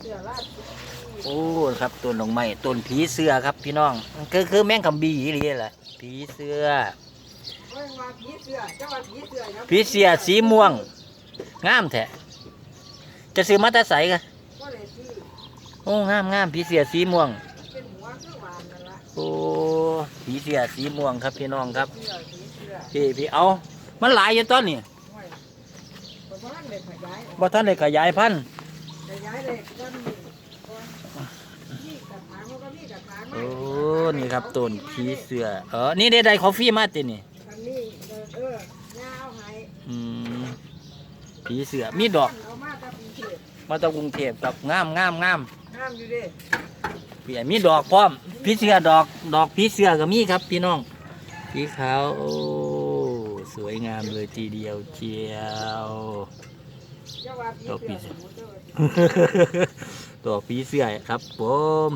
เสือราดโอ้ครับต้นดอกไม้ต้นผีเสื้อครับพี่น้องคือคือแมงคำบีอีหลีแหละผีเสื้อเฮ้ยว่าผีเสือเจ้าว่าผีเสือนะผีเสื้อสีม่วง งามแท้จะซื้อมาแตาใสกันก็เลยซื้อโอ้งามงามผีเสื้อสีม่วง เป็นหัวคือหวานนั่นละโอ้ผีเสื้อสีม่วงครับพี่น้องครับเสือผีเสือพี่พี่เอา มันหลายอยู่ตอนนี้ห้วยคนบ้านเลยขยายออกบ่ท่านได้ขยายพันธุ์ ขยายเลยก็มีก่อนนี่กระถางมันก็มีกระถางไม้ โอ้นี่ครับต้นผีเสื้อเออนี่ได้ได้คอฟฟี่มาตินี่อันนี้เออเออยาเอาให้อืมผีเสื้อมีดอกเอามาตะปีเทศมาจากกรุงเทพครับงามงามงามห้ามอยู่เดิพี่มีดอกพร้อมผีเสื้อดอกดอกผีเสื้อก็มีครับพี่น้องสีขาวโอ้สวยงามเลยทีเดียวเชียว เจ้าว่าผีดอกผีเสืเสืออดอกผีเสื้อครับผม